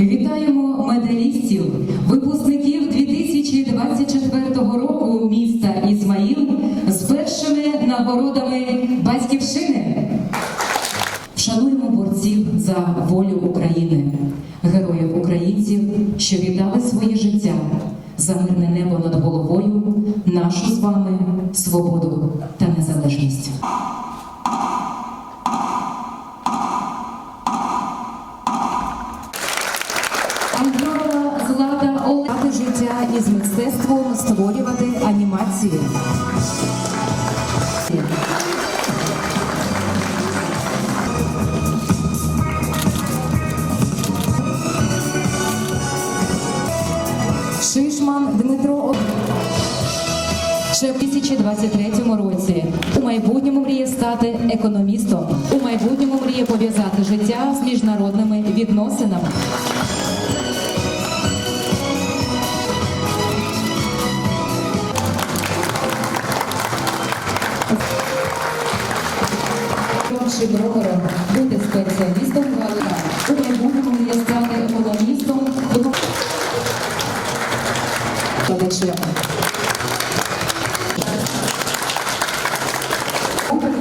Вітаємо медалістів, випускників 2024 року міста Ізмаїл з першими нагородами батьківщини. Шануємо борців за волю України, героїв українців, що віддали своє життя за мирне небо над головою, нашу з вами свободу та незалежність. Альдорова Злата Олег життя із мистецтвом створювати анімацію. Шишман Дмитро Ще в 2023 році у майбутньому мріє стати економістом. У майбутньому мріє пов'язати життя з міжнародними відносинами. Чи брокером бути спеціалістом галузі. У майбутньому мріє стати економістом.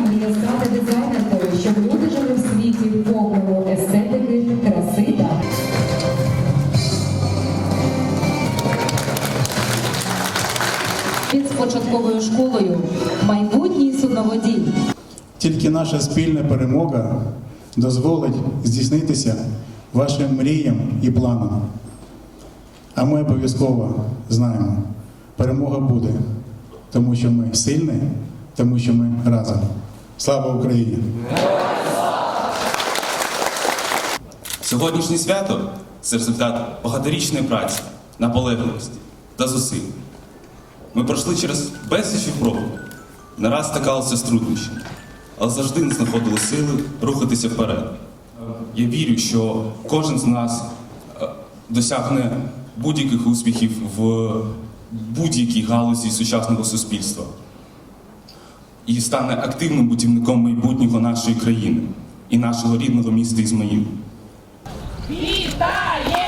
Мріє стати дизайнеркою, щоб люди жили в світі повному естетики, краси та початковою школою майбутній судноводій. Тільки наша спільна перемога дозволить здійснитися вашим мріям і планам. А ми обов'язково знаємо, перемога буде, тому що ми сильні, тому що ми разом. Слава Україні! Сьогоднішнє свято це результат багаторічної праці, наполегливості та зусиль. Ми пройшли через безліч випробувань, не раз стикалися з труднощами, але завжди не знаходили сили рухатися вперед. Я вірю, що кожен з нас е, досягне будь-яких успіхів в будь-якій галузі сучасного суспільства і стане активним будівником майбутнього нашої країни і нашого рідного міста Ізмаїл. Вітає!